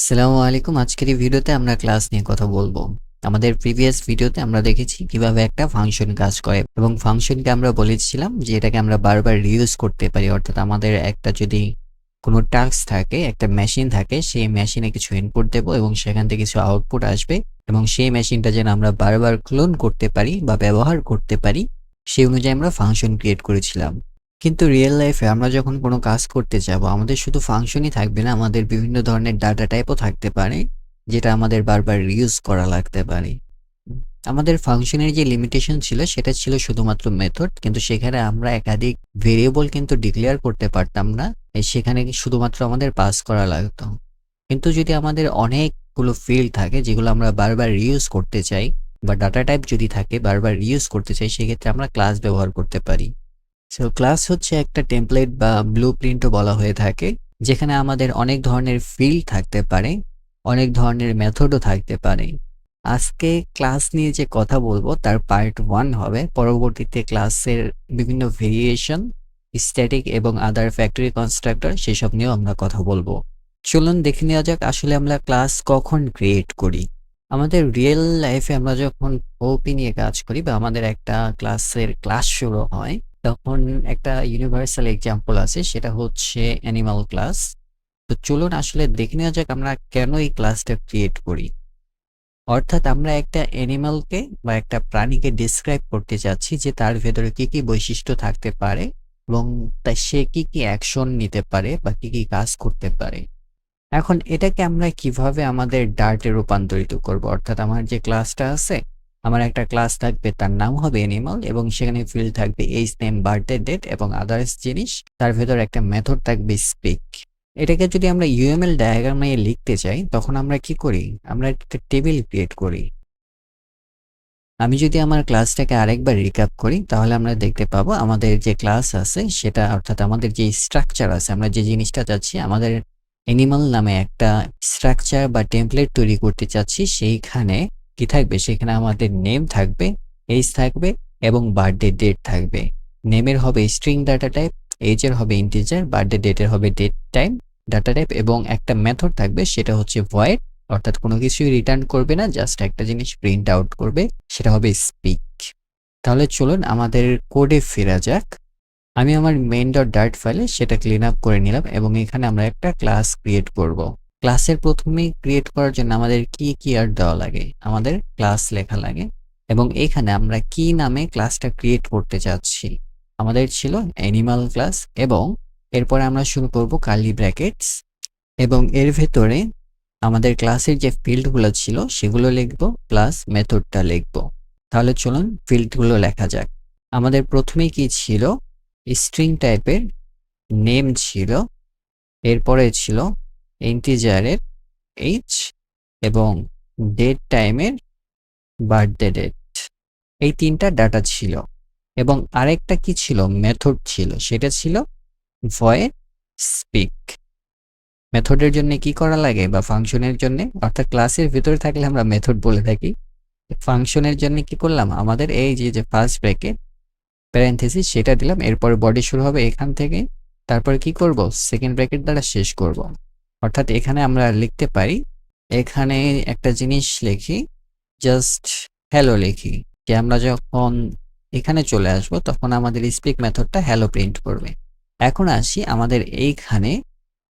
আসসালামু আলাইকুম। আজকের এই ভিডিওতে আমরা ক্লাস নিয়ে কথা বলব। আমাদের প্রিভিয়াস ভিডিওতে আমরা দেখেছি কীভাবে একটা ফাংশন কাজ করে এবং ফাংশনকে আমরা বলেছিলাম যে এটাকে আমরা বারবার রিউজ করতে পারি। অর্থাৎ আমাদের একটা যদি কোনো টাস্ক থাকে, একটা মেশিন থাকে, সেই মেশিনে কিছু ইনপুট দেব এবং সেখান থেকে কিছু আউটপুট আসবে এবং সেই মেশিনটা যেন আমরা বারবার ক্লোন করতে পারি বা ব্যবহার করতে পারি, সেই অনুযায়ী আমরা ফাংশন ক্রিয়েট করেছিলাম। কিন্তু রিয়েল লাইফে আমরা যখন কোনো কাজ করতে যাব, আমাদের শুধু ফাংশনই থাকবে না, আমাদের বিভিন্ন ধরনের ডাটা টাইপও থাকতে পারে, যেটা আমাদের বারবার রিউজ করা লাগতে পারে। আমাদের ফাংশনের যে লিমিটেশন ছিল, সেটা ছিল শুধুমাত্র মেথড কিন্তু সেখানে আমরা একাধিক ভেরিয়েবল কিন্তু ডিক্লেয়ার করতে পারতাম না সেখানে শুধুমাত্র আমাদের পাস করা লাগতো। কিন্তু যদি আমাদের অনেকগুলো ফিল্ড থাকে, যেগুলো আমরা বারবার রিউজ করতে চাই, বা ডাটা টাইপ যদি থাকে, বারবার রিউজ করতে চাই, সেক্ষেত্রে আমরা ক্লাস ব্যবহার করতে পারি। সো ক্লাস হচ্ছে একটা টেমপ্লেট বা ব্লু প্রিন্টও বলা হয়ে থাকে, যেখানে আমাদের অনেক ধরনের ফিল্ড থাকতে পারে, অনেক ধরনের মেথডও থাকতে পারে। আজকে ক্লাস নিয়ে যে কথা বলব, তার পার্ট ওয়ান হবে। পরবর্তীতে ক্লাসের বিভিন্ন ভেরিয়েশন স্ট্যাটিক এবং আদার ফ্যাক্টরি কনস্ট্রাক্টর সেসব নিয়েও আমরা কথা বলব। চলুন দেখে নেওয়া যাক, আসলে আমরা ক্লাস কখন ক্রিয়েট করি। আমাদের রিয়েল লাইফে আমরা যখন ওপি নিয়ে কাজ করি বা আমাদের একটা ক্লাসের ক্লাস শুরু হয় তখন একটা ইউনিভার্সাল এক্সাম্পল আছে, সেটা হচ্ছে অ্যানিমাল ক্লাস তো চলুন আসলে দেখে নেওয়া যাক আমরা কেন এই ক্লাসটা ক্রিয়েট করি। অর্থাৎ আমরা একটা অ্যানিমালকে বা একটা প্রাণীকে ডিসক্রাইব করতে চাচ্ছি যে তার ভেতরে কি কি বৈশিষ্ট্য থাকতে পারে এবং তা সে কি কি অ্যাকশন নিতে পারে বা কি কি কাজ করতে পারে। এখন এটাকে আমরা কীভাবে আমাদের ডার্টে রূপান্তরিত করব? অর্থাৎ আমার যে ক্লাসটা আছে আমার একটা ক্লাস থাকবে, তার নাম হবে অ্যানিমাল এবং সেখানে ফিল্ড থাকবে এইজ নেম বার্থডে ডেট এবং আদার্স জিনিস। তার ভেতর একটা মেথড থাকবে স্পিক এটাকে যদি আমরা ইউএমএল ডায়াগ্রাম ডায়াগ্রামে লিখতে চাই, তখন আমরা কি করি? আমরা একটা টেবিল ক্রিয়েট করি। আমি যদি আমার ক্লাসটাকে আরেকবার রিক্যাপ করি, তাহলে আমরা দেখতে পাবো আমাদের যে ক্লাস আছে, সেটা অর্থাৎ আমাদের যে স্ট্রাকচার আছে, আমরা যে জিনিসটা চাচ্ছি, আমাদের অ্যানিমাল নামে একটা স্ট্রাকচার বা টেমপ্লেট তৈরি করতে চাচ্ছি, সেইখানে কি থাকবে? সেখানে আমাদের নেম থাকবে এজ থাকবে এবং বার্থডে ডেট থাকবে। নেমের হবে স্ট্রিং ডাটা টাইপ এজের হবে ইন্টিজার বার্থডে ডেটের হবে ডেট টাইম ডাটা টাইপ এবং একটা মেথড থাকবে, সেটা হচ্ছে ভয়েড অর্থাৎ কোনো কিছুই রিটার্ন করবে না জাস্ট একটা জিনিস প্রিন্ট আউট করবে, সেটা হবে স্পিক তাহলে চলুন আমাদের কোডে ফেরা যাক। আমি আমার মেইন ডট ডার্ট ফাইলে সেটা ক্লিন আপ করে নিলাম এবং এখানে আমরা একটা ক্লাস ক্রিয়েট করব। ক্লাসের প্রথমেই ক্রিয়েট করার জন্য আমাদের কি কি আর দেওয়া লাগে? আমাদের ক্লাস লেখা লাগে এবং এখানে আমরা কি নামে ক্লাসটা ক্রিয়েট করতে চাচ্ছি? আমাদের ছিল অ্যানিমাল ক্লাস এবং এরপরে আমরা শুরু করব কার্লি ব্র্যাকেটস এবং এর ভেতরে আমাদের ক্লাসের যে ফিল্ডগুলো ছিল সেগুলো লিখব প্লাস মেথডটা লিখব। তাহলে চলুন ফিল্ডগুলো লেখা যাক। আমাদের প্রথমেই কি ছিল? স্ট্রিং টাইপের নেম ছিল। এরপরে ছিল ইন্টিজারের এইচ এবং ডেট টাইমের বার্থডে ডেট এই তিনটা ডাটা ছিল। এবং আরেকটা কি ছিল? মেথড ছিল। সেটা ছিল ভয়েড স্পিক মেথডের জন্য কি করা লাগে বা ফাংশনের জন্য? অর্থাৎ ক্লাসের ভিতরে থাকলে আমরা মেথড বলে থাকি। ফাংশনের জন্য কি করলাম? আমাদের এই যে যে ফার্স্ট ব্র্যাকেট প্যারেন্থেসিস সেটা দিলাম। এরপরে বডি শুরু হবে এখান থেকে। তারপরে কি করব? সেকেন্ড ব্র্যাকেট দ্বারা শেষ করব। অর্থাৎ এখানে আমরা লিখতে পারি, এখানে একটা জিনিস লিখি জাস্ট হ্যালো লিখি, যে আমরা যখন এখানে চলে আসব তখন আমাদের স্পিক মেথডটা হ্যালো প্রিন্ট করবে। এখন আসি আমাদের এইখানে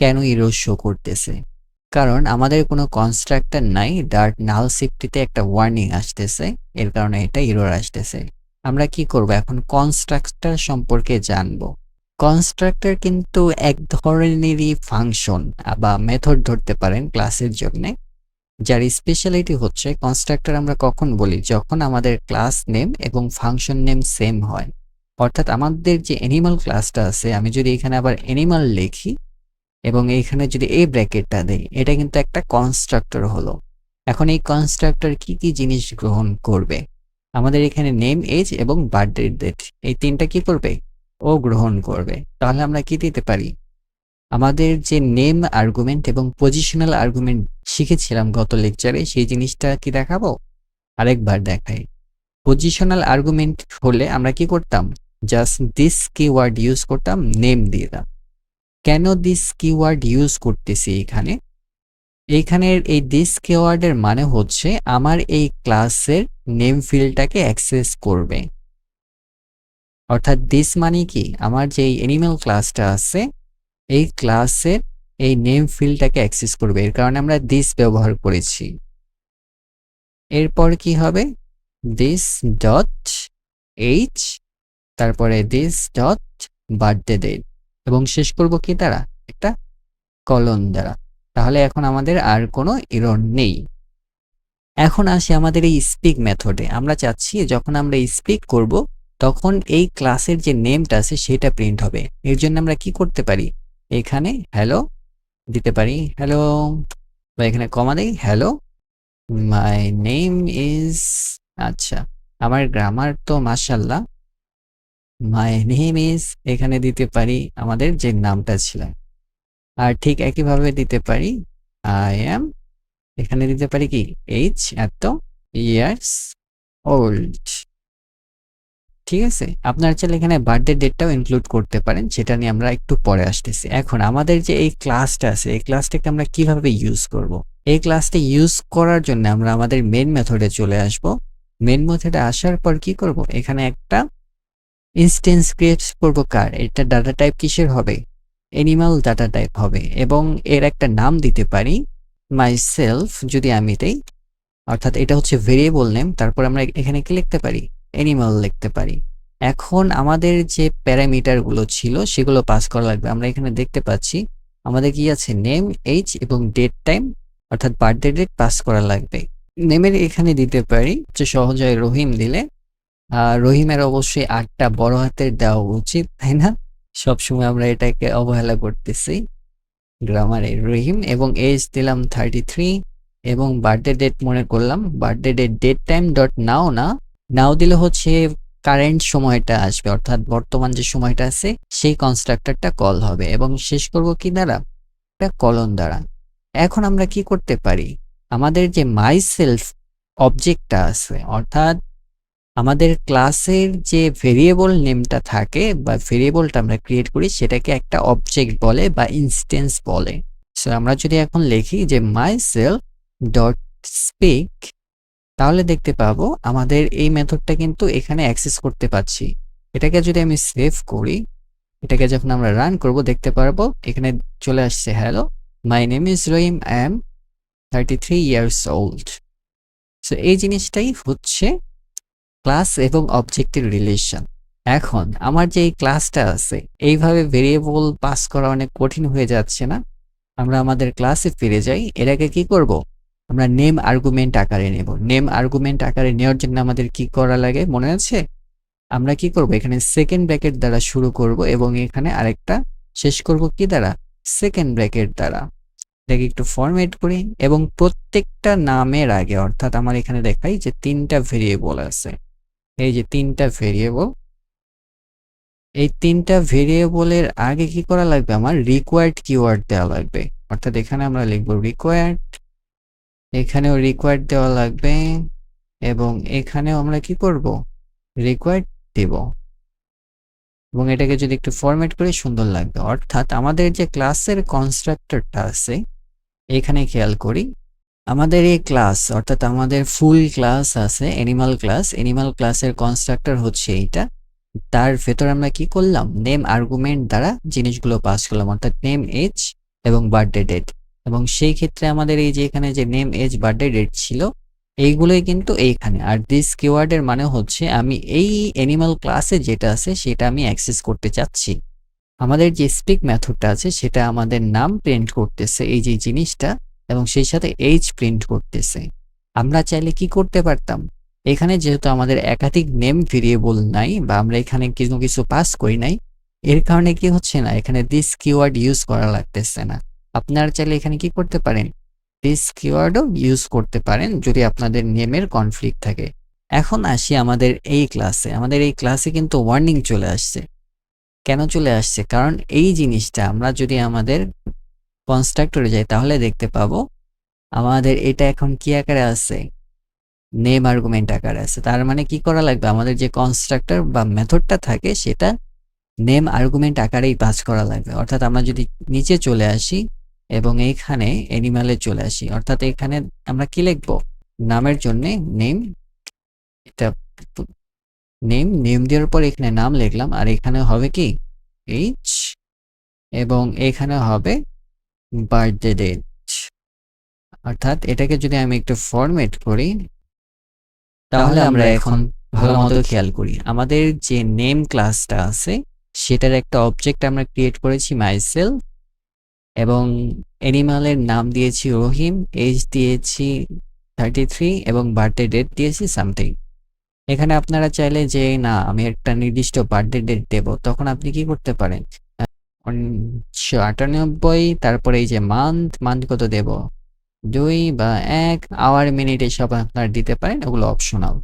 কেন ইরো শো করতেছে। কারণ আমাদের কোনো কনস্ট্রাক্টর নাই ডার্ট নাল সিফটিতে একটা ওয়ার্নিং আসতেছে, এর কারণে এটা ইরোর আসতেছে। আমরা কি করব এখন? কনস্ট্রাক্টর সম্পর্কে জানব। কনস্ট্রাক্টর কিন্তু এক ধরনেরই ফাংশন বা মেথড ধরতে পারেন ক্লাসের জন্য। যার স্পেশালিটি হচ্ছে কনস্ট্রাক্টর আমরা কখন বলি? যখন আমাদের ক্লাস নেম এবং ফাংশন নেম সেম হয়। অর্থাৎ আমাদের যে অ্যানিমাল ক্লাসটা আছে, আমি যদি এখানে আবার অ্যানিমাল লিখি এবং এইখানে যদি এই ব্র্যাকেটটা দেই, এটা কিন্তু একটা কনস্ট্রাক্টর হলো। এখন এই কনস্ট্রাক্টর কি কি জিনিস গ্রহণ করবে? আমাদের এখানে নেম এজ এবং বার্থডে ডেট এই তিনটা কি করবে? ও গ্রহণ করবে। তাহলে আমরা কি দিতে পারি? আমাদের যে নেম আর্গুমেন্ট এবং পজিশনাল আর্গুমেন্ট শিখেছিলাম গত লেকচারে সেই জিনিসটা কি দেখাবো? আরেকবার দেখাই। পজিশনাল আর্গুমেন্ট হলে আমরা কি করতাম? জাস্ট দিস কিওয়ার্ড ইউজ করতাম নেম দিয়ে দাম। কেন দিস কিওয়ার্ড ইউজ করতেছি এখানে? এইখানের এই দিস কিওয়ার্ডের মানে হচ্ছে আমার এই ক্লাসের নেম ফিল্ডটাকে অ্যাক্সেস করবে। অর্থাৎ দিস মানে কি? আমার যে এনিম্যাল ক্লাসটা আছে, এই ক্লাসের এই নেম ফিল্ডটাকে অ্যাক্সেস করবে। এর কারণে আমরা দিস ব্যবহার করেছি। এরপর কি হবে? দিস ডট এইচ তারপরে দিস ডট বার্থডে ডেট এবং শেষ করব কি দ্বারা? একটা কলন দ্বারা। তাহলে এখন আমাদের আর কোনো এরর নেই। এখন আসি আমাদের এই স্পিক মেথডে আমরা চাচ্ছি যখন আমরা স্পিক করব তখন এই ক্লাসের যে নেমটা আছে সেটা প্রিন্ট হবে। এর জন্য আমরা কি করতে পারি? এখানে হ্যালো দিতে পারি। হ্যালো বা এখানে কমা দেই। হ্যালো মাই নেম ইজ আচ্ছা আমার গ্রামার তো মাশাল্লাহ মাই নেম ইজ এখানে দিতে পারি আমাদের যে নামটা ছিল। আর ঠিক একইভাবে দিতে পারি আই এম এখানে দিতে পারি কি? এইচ এত ইয়ার্স ওল্ড ঠিক আছে? আপনার চাইলে এখানে বার্থডে ডেটটাও ইনক্লুড করতে পারেন সেটা নিয়ে আমরা একটু পরে আসতেছি। এখন আমাদের যে এই ক্লাসটা আছে, এই ক্লাসটাকে আমরা কীভাবে ইউজ করব। এই ক্লাসটা ইউজ করার জন্য আমরা আমাদের মেন মেথডে চলে আসব। মেন মেথডে আসার পর কি করব? এখানে একটা ইনস্টেন্স ক্রিয়েট করব কার? এটা ডাটা টাইপ কিসের হবে? অ্যানিমাল ডাটা টাইপ হবে। এবং এর একটা নাম দিতে পারি মাই সেলফ যদি আমি দেই। অর্থাৎ এটা হচ্ছে ভেরিয়েবল নেম তারপর আমরা এখানে কি লিখতে পারি? অ্যানিমাল লিখতে পারি। এখন আমাদের যে প্যারামিটারগুলো ছিল, সেগুলো পাস করা লাগবে। আমরা এখানে দেখতে পাচ্ছি, আমাদের কি আছে? নেম এইচ এবং ডেট টাইম অর্থাৎ বার্থডে ডেট পাস করা লাগবে। নেমের এখানে দিতে পারি, যে সহজ রহিম দিলে। রহিমের অবশ্যই আটটা বড় হাতের দেওয়া উচিত, তাই না? সবসময় আমরা এটাকে অবহেলা করতেছি। গ্রামারে রহিম এবং এজ দিলাম থার্টি থ্রি এবং বার্থডে ডেট মনে করলাম। Birthday date date time dot now না নাও দিলে হচ্ছে কারেন্ট সময়টা আসবে, অর্থাৎ বর্তমান যে সময়টা আছে, সেই কনস্ট্রাক্টরটা কল হবে। এবং শেষ করব কি দ্বারা? একটা কলন দ্বারা। এখন আমরা কি করতে পারি? আমাদের যে মাই সেলফ অবজেক্টটা আছে, অর্থাৎ আমাদের ক্লাসের যে ভেরিয়েবল নেমটা থাকে, বা ভেরিয়েবলটা আমরা ক্রিয়েট করি, সেটাকে একটা অবজেক্ট বলে বা ইনস্টেন্স বলে। সো আমরা যদি এখন লিখি যে মাই সেলফ ডট স্পিক তাহলে দেখতে পাবো আমাদের এই মেথডটা কিন্তু এখানে অ্যাক্সেস করতে পাচ্ছি এটাকে যদি আমি সেভ করি, এটাকে যখন আমরা রান করব, দেখতে পারব এখানে চলে আসছে, hello, my name is Rahim, I am thirty three years old. So এই জিনিসটাই হচ্ছে ক্লাস এবং অবজেক্টের রিলেশন। এখন আমার যে এই ক্লাসটা আছে, এইভাবে ভেরিয়েবল পাস করা অনেক কঠিন হয়ে যাচ্ছে না। আমরা আমাদের ক্লাসে ফিরে যাই এটাকে কি করব? আমরা নেম আর্গুমেন্ট আকারে নেব। নেম আর্গুমেন্ট আকারে নেওয়ার জন্য আমাদের কি করা লাগে? মনে আছে? আমরা কি করব? এখানে সেকেন্ড ব্র্যাকেট দ্বারা শুরু করব এবং এখানে আরেকটা শেষ করব কি দ্বারা? সেকেন্ড ব্র্যাকেট দ্বারা। এটাকে একটু ফরম্যাট করি এবং প্রত্যেকটা নামের আগে, অর্থাৎ আমার এখানে দেখাই যে তিনটা ভেরিয়েবল আছে। এই যে তিনটা ভেরিয়েবল এই তিনটা ভেরিয়েবলের আগে কি করা লাগবে? আমার রিকোয়ার্ড কিওয়ার্ড দেওয়া লাগবে। অর্থাৎ এখানে আমরা লিখব রিকোয়ার্ড এখানেও রিকোয়ার্ড দেওয়া লাগবে এবং এখানেও আমরা কি করব? রিকোয়ার্ড দেব। এবং এটাকে যদি একটু ফরম্যাট করে সুন্দর লাগবে। অর্থাৎ আমাদের যে ক্লাসের কনস্ট্রাক্টরটা আছে, এখানে খেয়াল করি। আমাদের এই ক্লাস অর্থাৎ আমাদের ফুল ক্লাস আছে অ্যানিমাল ক্লাস অ্যানিমাল ক্লাসের কনস্ট্রাক্টর হচ্ছে এইটা। তার ভেতর আমরা কি করলাম? নেম আর্গুমেন্ট দ্বারা জিনিসগুলো পাস করলাম, অর্থাৎ নেম এজ এবং বার্থডে ডেট এবং সেই ক্ষেত্রে আমাদের এই যে এখানে যে নেম এজ বার্থডে ডেট ছিল, এইগুলোই কিন্তু এইখানে। আর দিস কিওয়ার্ডের মানে হচ্ছে আমি এই অ্যানিমাল ক্লাসে যেটা আছে সেটা আমি অ্যাক্সেস করতে চাচ্ছি। আমাদের যে স্পিক মেথডটা আছে সেটা আমাদের নাম প্রিন্ট করতেছে, এই যে জিনিসটা, এবং সেই সাথে এইচ প্রিন্ট করতেছে। আমরা চাইলে কি করতে পারতাম? এখানে যেহেতু আমাদের একাধিক নেম ভেরিয়েবল নাই বা আমরা এখানে কিছু কিছু পাস করি নাই, এর কারণে কি হচ্ছে না, এখানে দিস কিওয়ার্ড ইউজ করা লাগতেছে না। আপনারা চাইলে এখানে কি করতে পারেন? দিস কিওয়ার্ডও ইউজ করতে পারেন যদি আপনাদের নেমের কনফ্লিক্ট থাকে। এখন আসি আমাদের এই ক্লাসে আমাদের এই ক্লাসে কিন্তু ওয়ার্নিং চলে আসছে। কেন চলে আসছে? কারণ এই জিনিসটা আমরা যদি আমাদের কনস্ট্রাক্টরে যাই, তাহলে দেখতে পাবো আমাদের এটা এখন কি আকারে আছে? নেম আর্গুমেন্ট আকারে আছে। তার মানে কি করা লাগবে? আমাদের যে কনস্ট্রাক্টর বা মেথডটা থাকে, সেটা নেম আর্গুমেন্ট আকারেই পাস করা লাগবে। অর্থাৎ আমরা যদি নিচে চলে আসি এবং এইখানে অ্যানিমালে চলে আসি। অর্থাৎ এখানে আমরা কি লিখব? নামের জন্য নেম এটা নেম নেম দেওয়ার পর এখানে নাম লিখলাম। আর এখানে হবে কি? এইচ এবং এখানে হবে বার্থডে ডেট অর্থাৎ এটাকে যদি আমি একটু ফরম্যাট করি, তাহলে আমরা এখন ভালো মতো খেয়াল করি। আমাদের যে নেম ক্লাসটা আছে, সেটার একটা অবজেক্ট আমরা ক্রিয়েট করেছি মাইসেল এবং অ্যানিমালের নাম দিয়েছি রহিম এজ দিয়েছি থার্টি থ্রি এবং বার্থডে ডেট দিয়েছি সামথিং এখানে আপনারা চাইলে যে, না, আমি একটা নির্দিষ্ট বার্থডে ডেট দেব, তখন আপনি কি করতে পারেন? উনিশশো আটানব্বই, তারপরে এই যে মান্থ মান্থ কত দেব? দুই বা এক আওয়ার মিনিট এসব আপনারা দিতে পারেন, ওগুলো অপশনাল